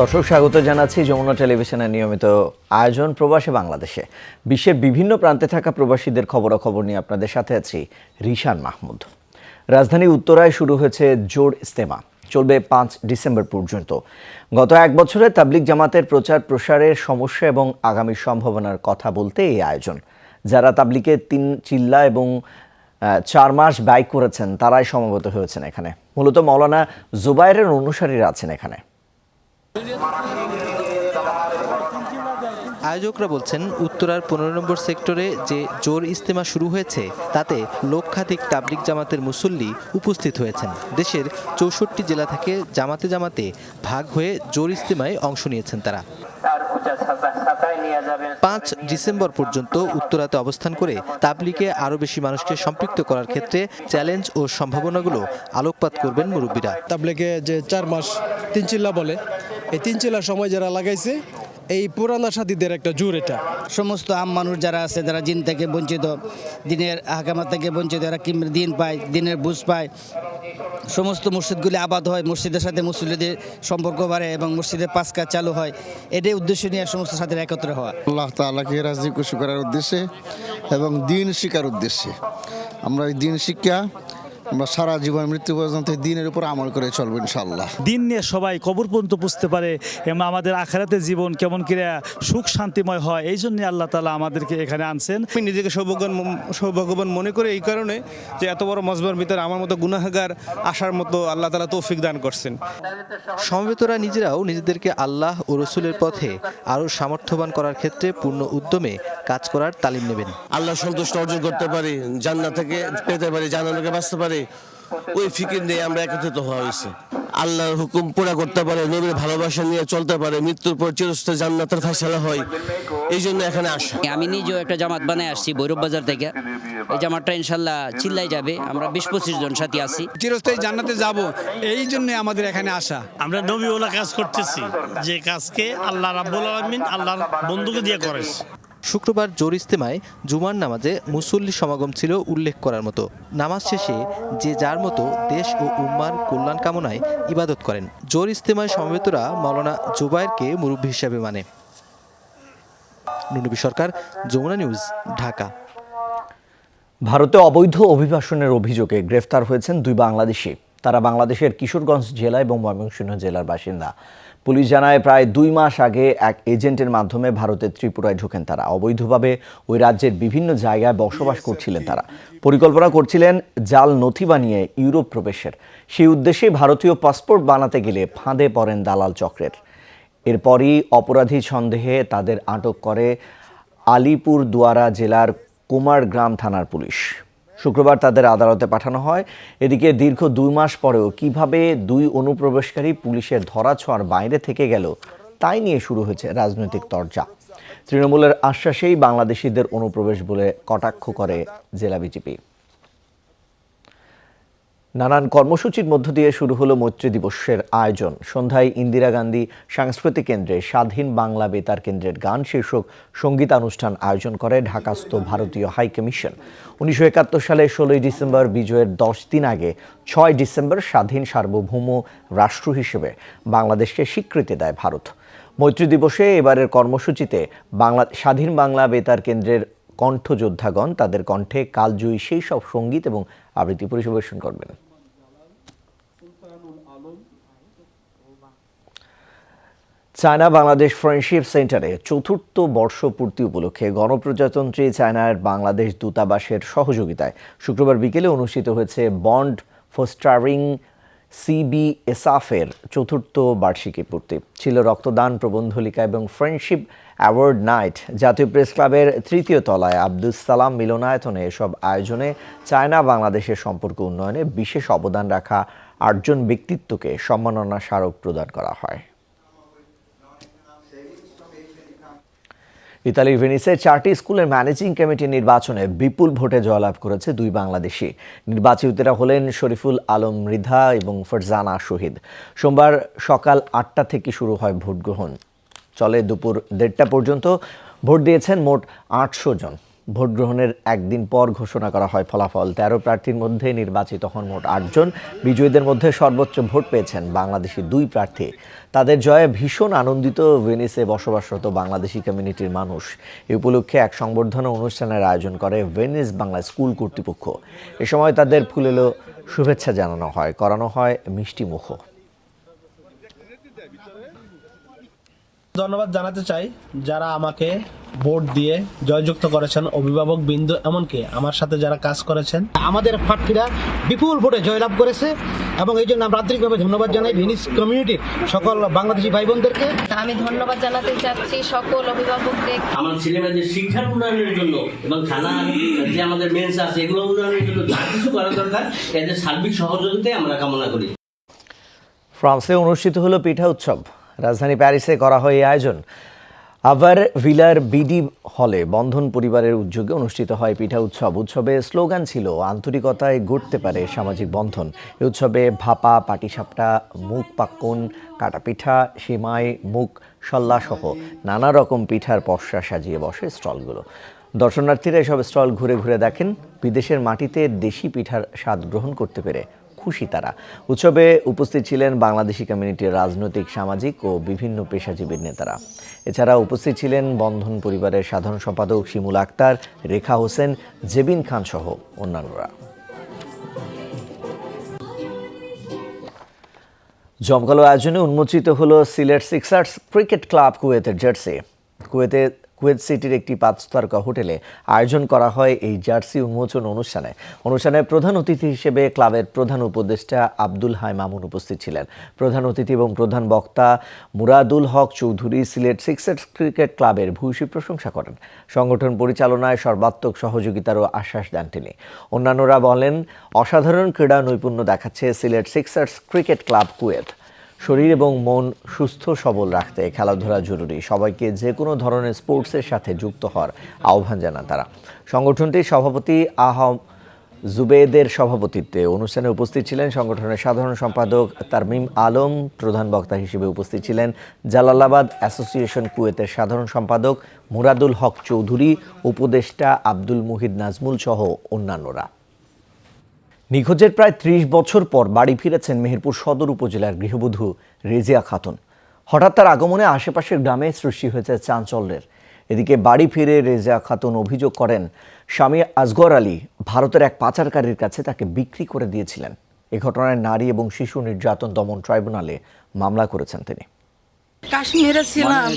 দর্শক, স্বাগত জানাচ্ছি যমুনা টেলিভিশনের নিয়মিত আয়োজন প্রবাসী বাংলাদেশে। বিশ্বের বিভিন্ন প্রান্তে থাকা প্রবাসীদের খবরাখবর নিয়ে আপনাদের সাথে আছি রিশান মাহমুদ। রাজধানী উত্তরায় শুরু হয়েছে জোর ইস্তেমা। চলবে পাঁচ ডিসেম্বর পর্যন্ত। গত এক বছরে তাবলিক জামাতের প্রচার প্রসারের সমস্যা এবং আগামী সম্ভাবনার কথা বলতে এই আয়োজন। যারা তাবলিকে তিন চিল্লা এবং চার মাস ব্যয় করেছেন, তারাই সমবেত হয়েছেন এখানে। মূলত মৌলানা জুবাইরের অনুসারীরা আছেন এখানে। আয়োজকরা বলছেন, উত্তরার পনেরো নম্বর সেক্টরে যে জোর ইস্তেমা শুরু হয়েছে, তাতে লক্ষাধিক তাবলিক জামাতের মুসল্লি উপস্থিত হয়েছেন। দেশের চৌষট্টি জেলা থেকে জামাতে জামাতে ভাগ হয়ে জোর ইস্তেমায় অংশ নিয়েছেন তারা। পাঁচ ডিসেম্বর পর্যন্ত উত্তরাতে অবস্থান করে তাবলিকে আরও বেশি মানুষকে সম্পৃক্ত করার ক্ষেত্রে চ্যালেঞ্জ ও সম্ভাবনাগুলো আলোকপাত করবেন মুরব্বীরা। তাবলিকে যে চার মাস তিন চিল্লা বলে এই তিন চিল্লার সময় যারা লাগাইছে এই পুরানা সাথীদের একটা জোর এটা। সমস্ত আম মানুষ যারা আছে যারা দিন থেকে বঞ্চিত দিনের হাকামাত থেকে বঞ্চিত এরা কি দিন পায় দিনের বুঝ পায়। সমস্ত মসজিদগুলি আবাদ হয় মসজিদের সাথে মুসলিদের সম্পর্ক বাড়ে এবং মসজিদের পাঁচ কাজ চালু হয়। এটাই উদ্দেশ্য নিয়ে সমস্ত সাথীর একত্রে হওয়া। আল্লাহ তাআলাকে রাজি খুশি করার উদ্দেশ্যে এবং দিন শিকার উদ্দেশ্যে। আমরা এই দিন শিক্ষা আমরা সারা জীবন মৃত্যু পর্যন্ত দিনের উপর আমল করে চলবো ইনশাল্লাহ দিন নিয়ে সবাই কবর পর্যন্ত বুঝতে পারে এবং আমাদের আখেরাতের জীবন কেমন করে সুখ শান্তিময় হয় এই জন্য আল্লাহ তালা আমাদেরকে এখানে আনছেন। আমি নিজেকে সৌভাগ্যবান সৌভাগ্যবান মনে করে এই কারণে যে এত বড় মজবার ভিতরে আমার মতো গুনাহাগার আসার মতো আল্লাহ তালা তৌফিক দান করছেন। সমবেতরা নিজেরাও নিজেদেরকে আল্লাহ ও রসুলের পথে আরও সামর্থ্যবান করার ক্ষেত্রে পূর্ণ উদ্যমে কাজ করার তালিম নেবেন। আল্লাহ সন্তুষ্ট অর্জন করতে পারি জান্নাত থেকে পেতে পারি জানানোকে বাঁচতে পারি। ওই ফিকির নিয়ে আমরা একত্রিত হওয়া হয়েছে। আল্লাহর হুকুম পুরা করতে পারে নবীর ভালোবাসা নিয়ে চলতে পারে মৃত্যুর পর চিরস্থায়ী জান্নাতের ফাইসালা হয়। এই জন্য এখানে আসা। আমি নিজেও একটা জামাত বানায় আসছি ভৈরব বাজার থেকে। এই জামাতটা ইনশাল্লাহ চিল্লাই যাবে আমরা বিশ পঁচিশ জন সাথী আছি। চিরস্থায়ী জান্নাতে যাব এই জন্য আমাদের এখানে আসা। আমরা নবী নবীওয়ালা কাজ করতেছি যে কাজকে আল্লাহ রাব্বুল আলমিন আল্লাহর বন্ধুকে দিয়ে করেছে। শুক্রবার জোর ইস্তেমায় জুমার নামাজে মুসল্লি সমাগম ছিল উল্লেখ করার মতো। নামাজ শেষে যে যার মতো দেশ ও উম্মার কল্যাণ কামনায় ইবাদত করেন। জোর ইস্তেমায় সমবেতরা মাওলানা জুবায়েরকে মুরব্বী হিসাবে মানে। নুনবী সরকার, যমুনা নিউজ, ঢাকা। ভারতে অবৈধ অভিবাসনের অভিযোগে গ্রেফতার হয়েছেন দুই বাংলাদেশি। তারা বাংলাদেশের কিশোরগঞ্জ জেলা এবং ময়মনসিংহ জেলার বাসিন্দা। পুলিশ জানায় প্রায় দুই মাস আগে এক এজেন্টের মাধ্যমে ভারতের ত্রিপুরায় ঢোকেন তারা। অবৈধভাবে ওই রাজ্যের বিভিন্ন জায়গায় বসবাস করছিলেন তারা। পরিকল্পনা করছিলেন জাল নথি বানিয়ে ইউরোপ প্রবেশের। সেই উদ্দেশ্যে ভারতীয় পাসপোর্ট বানাতে গেলে ফাঁদে পড়েন দালাল চক্রের। এরপরই অপরাধী সন্দেহে তাদের আটক করে আলিপুর দুয়ারা জেলার কুমারগ্রাম থানার পুলিশ। শুক্রবার তাদের আদালতে পাঠানো হয়। এদিকে দীর্ঘ দুই মাস পরেও কীভাবে দুই অনুপ্রবেশকারী পুলিশের ধরাছোঁয়ার বাইরে থেকে গেল, তাই নিয়ে শুরু হয়েছে রাজনৈতিক তরজা। তৃণমূলের আশ্বাসেই বাংলাদেশিদের অনুপ্রবেশ বলে কটাক্ষ করে জেলা বিজেপি। নানান কর্মসূচির মধ্য দিয়ে শুরু হলো মৈত্রী দিবসের আয়োজন। সন্ধ্যায় ইন্দিরা গান্ধী সাংস্কৃতিক কেন্দ্রে স্বাধীন বাংলা বেতার কেন্দ্রের গান শীর্ষক সঙ্গীতানুষ্ঠান আয়োজন করে ঢাকাস্থ ভারতীয় হাই কমিশন। উনিশশো একাত্তর সালে ষোলোই ডিসেম্বর বিজয়ের দশ দিন আগে ছয় ডিসেম্বর স্বাধীন সার্বভৌম রাষ্ট্র হিসেবে বাংলাদেশকে স্বীকৃতি দেয় ভারত। মৈত্রী দিবসে এবারের কর্মসূচিতে বাংলা স্বাধীন বাংলা বেতার কেন্দ্রের কণ্ঠযোদ্ধাগণ তাদের কণ্ঠে কালজয়ী সেই সব সংগীত এবং আবৃত্তি পরিবেশন করবেন। চায়না বাংলাদেশ ফ্রেন্ডশিপ সেন্টারে চতুর্থ বর্ষপূর্তি উপলক্ষে গণপ্রজাতন্ত্রী চায়নার বাংলাদেশ দূতাবাসের সহযোগিতায় শুক্রবার বিকেলে অনুষ্ঠিত হয়েছে বন্ড ফোস্টারিং সিবিএসআফের চতুর্থ বার্ষিকী পূর্তি। ছিল রক্তদান প্রবন্ধলিকা এবং ফ্রেন্ডশিপ অ্যাওয়ার্ড নাইট। জাতীয় প্রেস ক্লাবের তৃতীয় তলায় আব্দুল সালাম মিলনায়তনে এসব আয়োজনে চায়না বাংলাদেশের সম্পর্ক উন্নয়নে বিশেষ অবদান রাখা আটজন ব্যক্তিত্বকে সম্মাননা স্মারক প্রদান করা হয়। ইতালির ভেনিসের চারটি স্কুলের ম্যানেজিং কমিটি নির্বাচনে বিপুল ভোটে জয়লাভ করেছে দুই বাংলাদেশি। নির্বাচিতরা হলেন শরীফুল আলম মৃধা এবং ফরজানা শহীদ। সোমবার সকাল আটটা থেকে শুরু হয় ভোট গ্রহণ চলে দুপুর দেড়টা পর্যন্ত। ভোট দিয়েছেন মোট আটশো জন। ভোট গ্রহণের একদিন পর ঘোষণা করা হয় ফলাফল। তেরো প্রার্থীর মধ্যে নির্বাচিত হন মোট আটজন। বিজয়ীদের মধ্যে সর্বোচ্চ ভোট পেয়েছেন বাংলাদেশি দুই প্রার্থী। তাদের জয়ে ভীষণ আনন্দিত ভেনিসে বসবাসরত বাংলাদেশি কমিউনিটির মানুষ। এ উপলক্ষে এক সংবর্ধনা অনুষ্ঠানের আয়োজন করে ভেনিস বাংলা স্কুল কর্তৃপক্ষ। এ সময় তাদের ফুলেলো শুভেচ্ছা জানানো হয়, করানো হয় মিষ্টি মুখ ধন্যবাদ জানাতে চাই যারা আমাকে ভোট দিয়ে জয়যুক্ত করেছেন অভিভাবক বিন্দু এমনকি আমার সাথে যারা কাজ করেছেন। আমাদের প্রার্থীরা বিপুল ভোটে জয়লাভ করেছে এবং এই জন্য আমরা আন্তরিকভাবে ধন্যবাদ জানাই ভেনিস কমিউনিটির সকল বাংলাদেশি ভাই বোনদেরকে আমি ধন্যবাদ জানাতে চাচ্ছি সকল অভিভাবকদের। আমার ছেলেমেয়েদের শিক্ষার উন্নয়নের জন্য এবং থানা যে আমাদের মেন্স আছে এগুলো উন্নয়নের জন্য যা কিছু করা দরকার এদের সার্বিক সহযোগিতায় আমরা কামনা করি। ফ্রান্সে অনুষ্ঠিত হলো পিঠা উৎসব। রাজধানী প্যারিসে করা হয় এই আয়োজন। আভার ভিলার বিডি হলে বন্ধন পরিবারের উদ্যোগে অনুষ্ঠিত হয় পিঠা উৎসব। উৎসবে স্লোগান ছিল, আন্তরিকতায় গড়তে পারে সামাজিক বন্ধন। এই উৎসবে ভাপা, পাটিসাপটা, মুখ পাক্কন কাটা পিঠা সিমাই, মুখ সহ নানা রকম পিঠার পসরা সাজিয়ে বসে স্টলগুলো। দর্শনার্থীরা এসব স্টল ঘুরে ঘুরে দেখেন, বিদেশের মাটিতে দেশি পিঠার স্বাদ গ্রহণ করতে পেরে। খুশি তারা। উৎসবে উপস্থিত ছিলেন বাংলাদেশি কমিউনিটির রাজনৈতিক, সামাজিক ও বিভিন্ন পেশাজীবীর নেতারা। এছাড়া উপস্থিত ছিলেন বন্ধন পরিবারের সাধারণ সম্পাদক শিমুল আক্তার, রেখা হোসেন, জেবিন খান সহ অন্যান্যরা। জমকালো আয়োজনে উন্মোচিত হলো সিলেট সিক্সার্স ক্রিকেট ক্লাব কুয়েতের জার্সি। কুয়েতে কুয়েত সিটির একটি পাঁচ তারকা হোটেলে আয়োজন করা হয় এই জার্সি উন্মোচন অনুষ্ঠানে। অনুষ্ঠানে প্রধান অতিথি হিসেবে ক্লাবের প্রধান উপদেষ্টা আব্দুল হাই মামুন উপস্থিত ছিলেন। প্রধান অতিথি এবং প্রধান বক্তা মুরাদুল হক চৌধুরী সিলেট সিক্সার্স ক্রিকেট ক্লাবের ভূয়সী প্রশংসা করেন। সংগঠন পরিচালনায় সর্বাত্মক সহযোগিতারও আশ্বাস দেন তিনি। অন্যান্যরা বলেন, অসাধারণ ক্রীড়া নৈপুণ্য দেখাচ্ছে Sylhet sixers cricket club Kuwait. শরীর এবং মন সুস্থ, সবল রাখতে খেলাধুলা জরুরি। সবাইকে যে কোনো ধরনের স্পোর্টসের সাথে যুক্ত হওয়ার আহ্বান জানান তারা। সংগঠনটির সভাপতি আহম জুবেদের সভাপতিত্বে অনুষ্ঠানে উপস্থিত ছিলেন সংগঠনের সাধারণ সম্পাদক তারমিম আলম, প্রধান বক্তা হিসেবে উপস্থিত ছিলেন জালালাবাদ অ্যাসোসিয়েশন কুয়েতের সাধারণ সম্পাদক মুরাদুল হক চৌধুরী, উপদেষ্টা আব্দুল মুহিদ নাজমুল সহ অন্যান্যরা। নিখোঁজের প্রায় ত্রিশ বছর পর বাড়ি ফিরেছেন মেহেরপুর সদর উপজেলার গৃহবধূ রেজিয়া খাতুন। হঠাৎ তার আগমনে আশেপাশের গ্রামে সৃষ্টি হয়েছে চাঞ্চল্যের। এদিকে বাড়ি ফিরে রেজিয়া খাতুন অভিযোগ করেন স্বামী আসগর আলী ভারতের এক পাচারকারীর কাছে তাকে বিক্রি করে দিয়েছিলেন। এ ঘটনায় নারী এবং শিশু নির্যাতন দমন ট্রাইব্যুনালে মামলা করেছেন তিনি। কাশ্মীরে ছিলাম।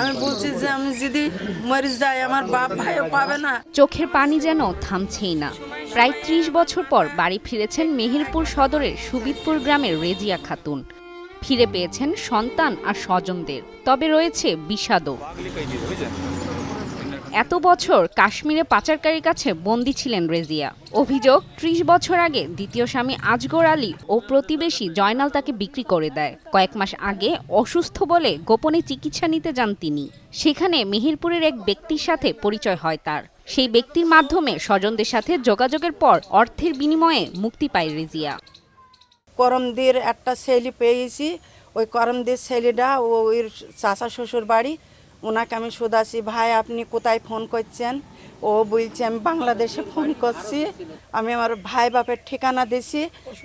আমি বলছি যে আমি যদি মরে যাই আমার বাপ ভাইও পাবে না। চোখের পানি যেন থামছেই না। প্রায় ত্রিশ বছর পর বাড়ি ফিরেছেন মেহেরপুর সদরের সুবিদপুর গ্রামের রেজিয়া খাতুন। ফিরে পেয়েছেন সন্তান আর স্বজনদের। তবে রয়েছে বিষাদও। এত বছর কাশ্মীরে পাচারকারীর কাছে বন্দী ছিলেন রেজিয়া। অভিযোগ, ত্রিশ বছর আগে দ্বিতীয় স্বামী আজগর আলী ও প্রতিবেশী জয়নাল তাকে বিক্রি করে দেয়। কয়েক মাস আগে অসুস্থ বলে গোপনে চিকিৎসা নিতে যান তিনি। সেখানে মেহেরপুরের এক ব্যক্তির সাথে পরিচয় হয় তার। সেই ব্যক্তির মাধ্যমে স্বজনদের সাথে যোগাযোগের পর অর্থের বিনিময়ে মুক্তি পায় রেজিয়া। করমদির একটা ছেলে পেয়েছি। ওই করমদির ছেলেটা ও ওর চাচা শ্বশুর বাড়ি, ওনাকে আমি শুধাছি ভাই, আপনি কোথায় ফোন করছেন? ও বলছে, আমি বাংলাদেশে ফোন করছি। আমি আমার ভাই বাপের ঠিকানা দিছি,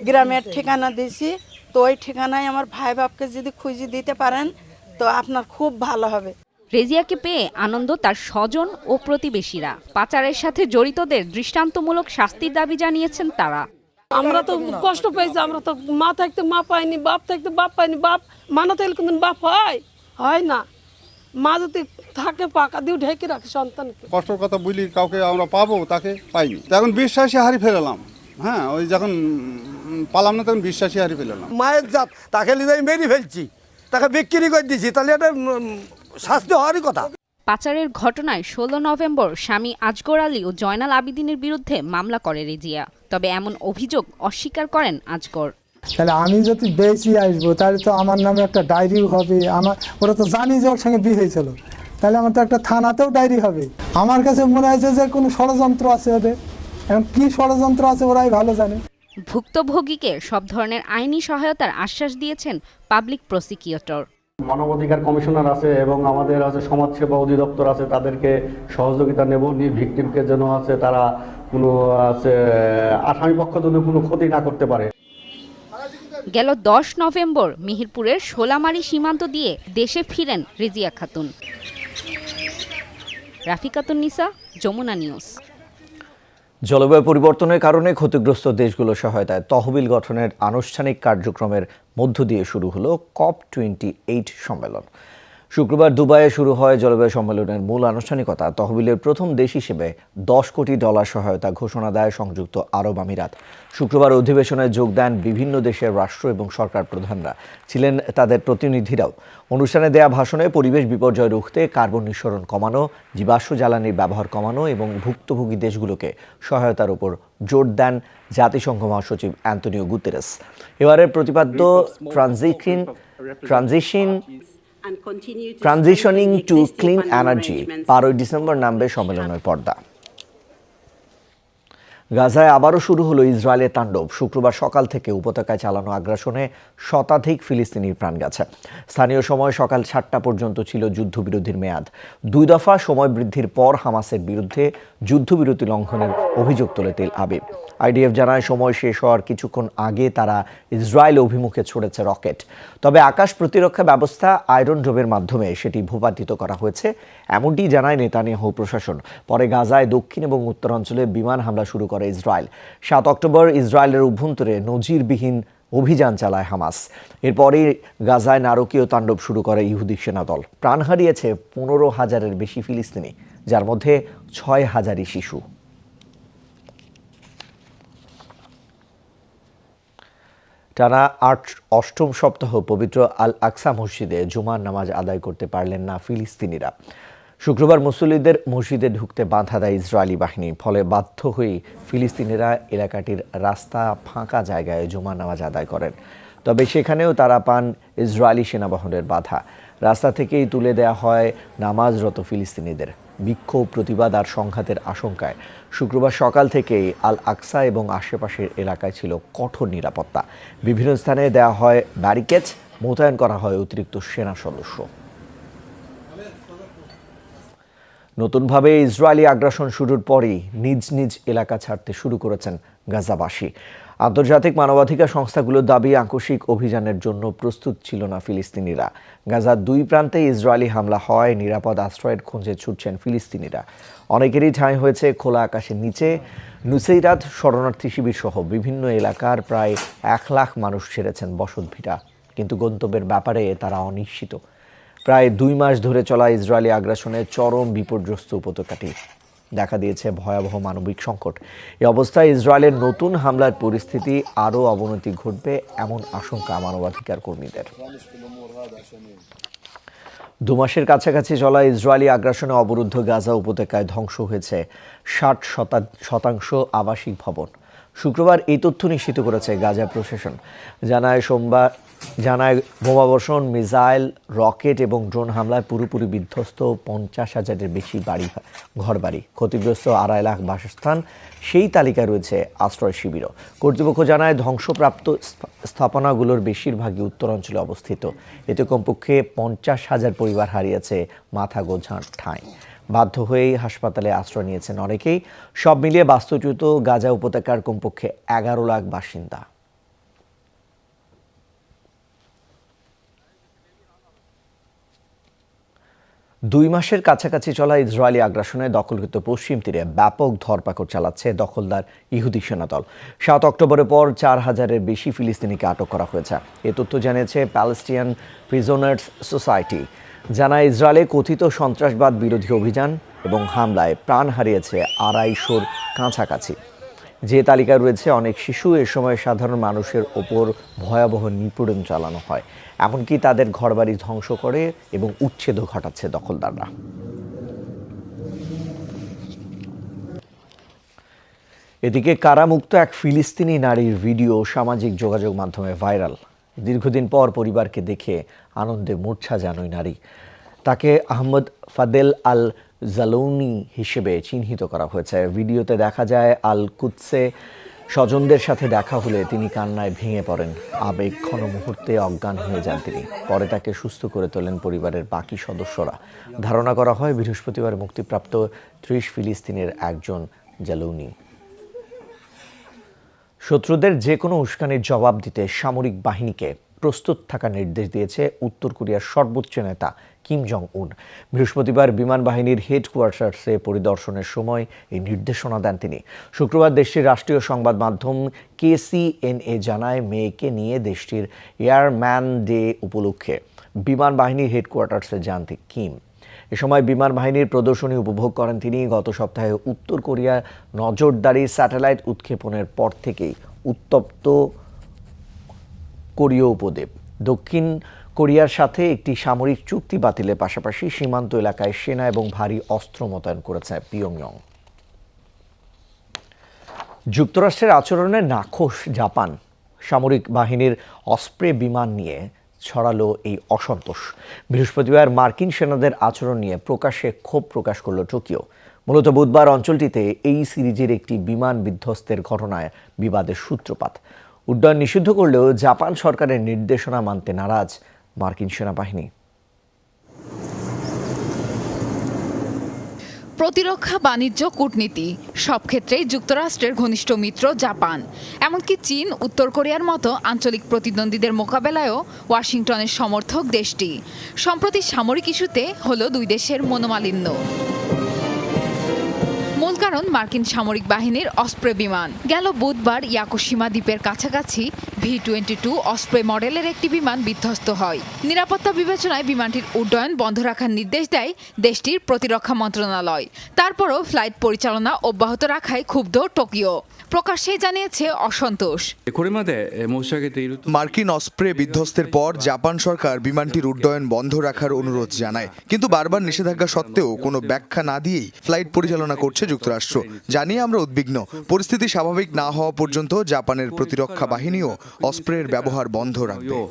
গ্রামের ঠিকানা দিছি। তো ওই ঠিকানায় আমার ভাই বাপকে যদি খুঁজে দিতে পারেন, তো আপনার খুব ভালো হবে। রেজিয়াকে পেয়ে আনন্দ তার স্বজন ও প্রতিবেশীরা। পাচারের সাথে জড়িতদের দৃষ্টান্তমূলক শাস্তির দাবি জানিয়েছেন তারা। আমরা তো কষ্ট পেয়েছি আমরা তো মা থাকতে মা পাইনি বাপ থাকতে বাপ পাইনি বাপ মানা থাকলে কোনদিন বাপ হয়? হয় না। মা যদি থাকে পাকা দিয়ে ঢেকে রাখে সন্তানকে। কষ্টের কথা বলি কাউকে আমরা পাবো তাকে পাইনি। এখন বিশ্বাসী হারিয়ে ফেলাম হ্যাঁ ওই যখন পালাম না তখন বিশ্বাসী হারিয়ে ফেলাম মায়ের জাত তাকে লিজে মেরে ফেলছি তাকে বিক্রি করে দিছি তাহলে এটা শাস্তি হওয়ারই কথা। পাচারের ঘটনায় ষোলো নভেম্বর স্বামী আজগর আলী ও জয়নাল আবিদিনের বিরুদ্ধে মামলা করে রেজিয়া। তবে এমন অভিযোগ অস্বীকার করেন আজগর। তাহলে আমি যদি বেশি আসব তাহলে তো আমার নামে একটা ডায়েরিও হবে। আমার ওরা তো জানি যে ওর সঙ্গে বিয়ে হয়েছিল। তাহলে আমার তো একটা থানাতেও ডায়েরি হবে। আমার কাছে মনে হয়েছে যে কোনো ষড়যন্ত্র আছে ওদের। এখন কি ষড়যন্ত্র আছে ওরাই ভালো জানে। ভুক্তভোগীকে সব ধরনের আইনি সহায়তার আশ্বাস দিয়েছেন পাবলিক প্রসিকিউটর। মানবাধিকার কমিশনার আছে এবং আমাদের আছে সমাজসেবা অধিদপ্তর আছে তাদেরকে সহযোগিতা নেব নিয়ে ভিকটিমকে যেন আছে তারা কোনো আছে আসামি পক্ষ যেন কোনো ক্ষতি না করতে পারে। গেল দশ নভেম্বর মিহিরপুরের সোলামারি সীমান্ত দিয়ে দেশে ফিরেন রেজিয়া খাতুন। রাফিকাতুন নিসা যমুনা নিউজ। জলবায়ু পরিবর্তনের কারণে ক্ষতিগ্রস্ত দেশগুলো সহায়তায় তহবিল গঠনের আনুষ্ঠানিক কার্যক্রমের মধ্য দিয়ে শুরু হলো কপ টোয়েন্টি এইট সম্মেলন। শুক্রবার দুবাইয়ে শুরু হয় জলবায়ু সম্মেলনের মূল আনুষ্ঠানিকতা। তহবিলের প্রথম দেশ হিসেবে দশ কোটি ডলার সহায়তা ঘোষণা দেয় সংযুক্ত আরব আমিরাত। শুক্রবার অধিবেশনে যোগ দেন বিভিন্ন দেশের রাষ্ট্র এবং সরকার প্রধানরা। ছিলেন তাদের প্রতিনিধিরাও। অনুষ্ঠানে দেয়া ভাষণে পরিবেশ বিপর্যয় রুখতে, কার্বন নিঃসরণ কমানো, জীবাশ্ম জ্বালানির ব্যবহার কমানো এবং ভুক্তভোগী দেশগুলোকে সহায়তার উপর জোর দেন জাতিসংঘ মহাসচিব অ্যান্টনিও গুতেরেস। এবারের প্রতিপাদ্য, transition transition transitioning to clean energy বারোই ডিসেম্বর নামবে সম্মেলনের পর্দা। গাজায় আবারও শুরু হলো ইসরায়েলের তাণ্ডব। শুক্রবার সকাল থেকে উপত্যকায় চালানো আগ্রাসনে শতাধিক ফিলিস্তিনির প্রাণ গেছে। স্থানীয় সময় সকাল সাতটা পর্যন্ত ছিল যুদ্ধবিরোধীর মেয়াদ। দুই দফা সময় বৃদ্ধির পর হামাসের বিরুদ্ধে যুদ্ধবিরতি লঙ্ঘনের অভিযোগ তোলে তেল আবিব। আইডিএফ জানায়, সময় শেষ হওয়ার কিছুক্ষণ আগে তারা ইসরায়েল অভিমুখে ছড়েছে রকেট। তবে আকাশ প্রতিরক্ষা ব্যবস্থা আয়রন ডোমের মাধ্যমে সেটি ভূপাতিত করা হয়েছে, এমনটি জানায় নেতানিয়াহু প্রশাসন। পরে গাজায় দক্ষিণ এবং উত্তরাঞ্চলে বিমান হামলা শুরু করে ইসরায়েল। সাত অক্টোবর ইসরায়েলের অভ্যন্তরে নজিরবিহীন অভিযান চালায় হামাস। এরপরই গাজায় নারকীয় তাণ্ডব শুরু করে ইহুদি সেনাদল। প্রাণ হারিয়েছে পনেরো হাজারের বেশি ফিলিস্তিনি, যার মধ্যে ছয় হাজারই শিশু। টানা আট অষ্টম সপ্তাহ পবিত্র আল আকসা মসজিদে জুমার নামাজ আদায় করতে পারলেন না ফিলিস্তিনিরা। শুক্রবার মুসল্লিদের মসজিদে ঢুকতে বাধা দেয় ইসরায়েলি বাহিনী, ফলে বাধ্য হয়ে ফিলিস্তিনিরা এলাকাটির রাস্তা ফাঁকা জায়গায় জুমার নামাজ আদায় করেন। তবে সেখানেও তারা পান ইসরায়েলি সেনাবাহিনীর বাধা। রাস্তা থেকেই তুলে দেয়া হয় নামাজরত ফিলিস্তিনিদের। বিক্ষোভ, প্রতিবাদ আর সংঘাতের আশঙ্কায়। শুক্রবার সকাল থেকেই আল আকসা এবং আশেপাশের এলাকায় ছিল কঠোর নিরাপত্তা। বিভিন্ন স্থানে দেওয়া হয় ব্যারিকেড মোতায়েন করা হয় অতিরিক্ত সেনা সদস্য। নতুনভাবে ইসরায়েলি আগ্রাসন শুরুর পরই নিজ নিজ এলাকা ছাড়তে শুরু করেছেন গাজাবাসী। আন্তর্জাতিক মানবাধিকার সংস্থাগুলোর দাবি আকস্মিক অভিযানের জন্য প্রস্তুত ছিল না ফিলিস্তিনিরা। গাজার দুই প্রান্তে ইসরায়েলি হামলা হয়, নিরাপদ আশ্রয়ের খোঁজে ছুটছেন ফিলিস্তিনিরা। অনেকেরই ঠাঁই হয়েছে খোলা আকাশের নিচে। নুসেইরাত শরণার্থী শিবির সহ বিভিন্ন এলাকার প্রায় এক লাখ মানুষ ছেড়েছেন বসতভিটা। কিন্তু গন্তব্যের ব্যাপারে তারা অনিশ্চিত। প্রায় দুই মাস ধরে চলা ইসরায়েলি আগ্রাসনে চরম বিপর্যস্ত উপত্যকাটি। দেখা দিয়েছে ভয়াবহ মানবিক সংকট। এই অবস্থায় ইসরায়েলের নতুন হামলার পরিস্থিতি আরও অবনতি ঘটবে এমন আশঙ্কা মানবাধিকার কর্মীদের। দু মাসের কাছাকাছি চলা ইসরায়েলি আগ্রাসনে অবরুদ্ধ গাজা উপত্যকায় ধ্বংস হয়েছে ষাট শতাংশ আবাসিক ভবন। শুক্রবার এই তথ্য নিশ্চিত করেছে গাজা প্রশাসন। জানায় সোমবার জানায় বোমাবর্ষণ মিসাইল, রকেট এবং ড্রোন হামলায় পুরোপুরি বিধ্বস্ত পঞ্চাশ হাজারের বেশি বাড়ি, ঘরবাড়ি। ক্ষতিগ্রস্ত আড়াই লাখ বাসস্থান, সেই তালিকায় রয়েছে আশ্রয় শিবিরও। কর্তৃপক্ষ জানায় ধ্বংসপ্রাপ্ত স্থাপনাগুলোর বেশিরভাগই উত্তরাঞ্চলে অবস্থিত। এতে কমপক্ষে পঞ্চাশ হাজার পরিবার হারিয়েছে মাথা গোঝার ঠাঁই। বাধ্য হয়েই হাসপাতালে আশ্রয় নিয়েছেন অনেকেই। সব মিলিয়ে বাস্তুচ্যুত গাজা উপত্যকার কমপক্ষে এগারো লাখ বাসিন্দা। দুই মাসের কাছাকাছি চলা ইসরায়েলি আগ্রাসনে দখলকৃত পশ্চিম তীরে ব্যাপক ধরপাকড় চালাচ্ছে দখলদার ইহুদি সেনাদল। সাত অক্টোবরের পর চার হাজারের বেশি ফিলিস্তিনিকে আটক করা হয়েছে। এ তথ্য জানিয়েছে প্যালেস্টিয়ান প্রিজনার্স সোসাইটি। জানায় ইসরায়েলে কথিত সন্ত্রাসবাদ বিরোধী অভিযান এবং হামলায় প্রাণ হারিয়েছে আড়াইশোর কাছাকাছি। যে তালিকায় রয়েছে অনেক শিশু, এ সময় সাধারণ মানুষের ওপর ভয়াবহ নিপীড়ন চালানো হয়। এমনকি তাদের ঘরবাড়ি ধ্বংস করে এবং উচ্ছেদও ঘটাচ্ছে দখলদাররা। এদিকে কারামুক্ত এক ফিলিস্তিনি নারীর ভিডিও সামাজিক যোগাযোগ মাধ্যমে ভাইরাল। দীর্ঘদিন পর পরিবারকে দেখে আনন্দে মূর্ছা যান নারী। তাকে আহমদ ফাদেল আল জালৌনি হিসেবে চিহ্নিত করা হয়েছে। ভিডিওতে দেখা যায় আল কুৎসে স্বজনদের সাথে দেখা হলে তিনি কান্নায় ভেঙে পড়েন। আবেগ ঘন মুহূর্তে অজ্ঞান হয়ে যান তিনি। পরে তাকে সুস্থ করে তোলেন পরিবারের বাকি সদস্যরা। ধারণা করা হয়, বৃহস্পতিবার মুক্তিপ্রাপ্ত ত্রিশ ফিলিস্তিনের একজন জালৌনি। শত্রুদের যে কোনো উস্কানির জবাব দিতে সামরিক বাহিনীকে প্রস্তুত থাকার নির্দেশ দিয়েছে উত্তর কোরিয়ার সর্বোচ্চ নেতা কিম জং উন বৃহস্পতিবার বিমান বাহিনীর হেডকোয়ার্টার্সে পরিদর্শনের সময় এই নির্দেশনা দেন তিনি। শুক্রবার দেশটির রাষ্ট্রীয় সংবাদ মাধ্যম কেসিএনএ জানায়, মেয়েকে নিয়ে দেশটির এয়ারম্যান ডে উপলক্ষে বিমান বাহিনীর হেডকোয়ার্টার্সে যান কিম। এ সময় বিমান বাহিনীর প্রদর্শনী উপভোগ করেন তিনি। গত সপ্তাহে উত্তর কোরিয়া নজরদারি স্যাটেলাইট উৎক্ষেপণের পর থেকেই উত্তপ্ত কোরীয় উপদ্বীপ। দক্ষিণ কোরিয়ার সাথে একটি সামরিক চুক্তি বাতিলের পাশাপাশি সীমান্ত এলাকায় সেনা এবং ভারী অস্ত্র মোতায়েন করেছে পিয়ংইয়ং। যুক্তরাষ্ট্রের আচরণে নাখোশ জাপান। সামরিক বাহিনীর অস্প্রে বিমান নিয়ে ছড়ালো এই অসন্তোষ। বৃহস্পতিবার মার্কিন সেনাদের আচরণ নিয়ে প্রকাশ্যে ক্ষোভ প্রকাশ করল টোকিও। মূলত বুধবার অঞ্চলটিতে এই সিরিজের একটি বিমান বিধ্বস্তের ঘটনায় বিবাদের সূত্রপাত। উড্ডয়ন নিষিদ্ধ করলেও জাপান সরকারের নির্দেশনা মানতে নারাজ। মার্কিন সেনাবাহিনী। প্রতিরক্ষা, বাণিজ্য, কূটনীতি, সব ক্ষেত্রেই যুক্তরাষ্ট্রের ঘনিষ্ঠ মিত্র জাপান। এমনকি চীন, উত্তর কোরিয়ার মতো আঞ্চলিক প্রতিদ্বন্দ্বীদের মোকাবেলায়ও ওয়াশিংটনের সমর্থক দেশটি। সম্প্রতি সামরিক ইস্যুতে হলো দুই দেশের মনোমালিন্য। মূল কারণ মার্কিন সামরিক বাহিনীর অস্প্রে বিমান। গেল বুধবার ইয়াকোসীমা দ্বীপের কাছাকাছি ভি টোয়েন্টি টু অস্প্রে মডেলের একটি বিমান বিধ্বস্ত হয়। নিরাপত্তা বিবেচনায় বিমানটির উড্ডয়ন বন্ধ রাখার নির্দেশ দেয় দেশটির প্রতিরক্ষা মন্ত্রণালয়। তারপরও ফ্লাইট পরিচালনা অব্যাহত রাখায় ক্ষুব্ধ টোকিও। প্রকাশ্যে জানিয়েছে অসন্তোষ। মার্কিন অস্প্রে বিধ্বস্তের পর জাপান সরকার বিমানটির উড্ডয়ন বন্ধ রাখার অনুরোধ জানায়। কিন্তু বারবার নিষেধাজ্ঞা সত্ত্বেও কোনো ব্যাখ্যা না দিয়েই ফ্লাইট পরিচালনা করছে যুক্তরাষ্ট্র। জানিয়ে আমরা উদ্বিগ্ন। পরিস্থিতি স্বাভাবিক না হওয়া পর্যন্ত জাপানের প্রতিরক্ষা বাহিনীও অস্প্রের ব্যবহার বন্ধ রাখবে।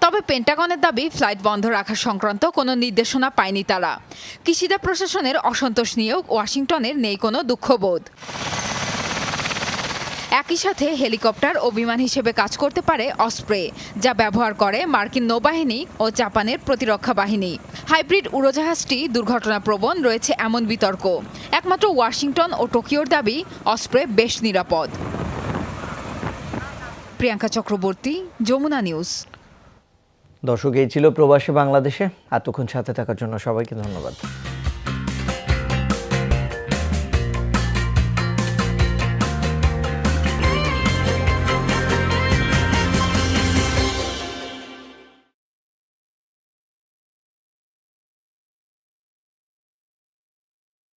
তবে পেন্টাগনের দাবি ফ্লাইট বন্ধ রাখা সংক্রান্ত কোনো নির্দেশনা পায়নি তারা। কিশিদা প্রশাসনের অসন্তোষ নিয়েও ওয়াশিংটনের নেই কোনো দুঃখবোধ। একই সাথে হেলিকপ্টার ও বিমান হিসেবে কাজ করতে পারে অস্প্রে, যা ব্যবহার করে মার্কিন নৌবাহিনী ও জাপানের প্রতিরক্ষা বাহিনী। হাইব্রিড উড়োজাহাজটি দুর্ঘটনাপ্রবণ রয়েছে এমন বিতর্ক। একমাত্র ওয়াশিংটন ও টোকিওর দাবি, অস্প্রে বেশ নিরাপদ। প্রিয়াঙ্কা চক্রবর্তী, যমুনা নিউজ। দর্শক, এই ছিল প্রবাসী বাংলাদেশে। এতক্ষণ সাথে থাকার জন্য সবাইকে ধন্যবাদ।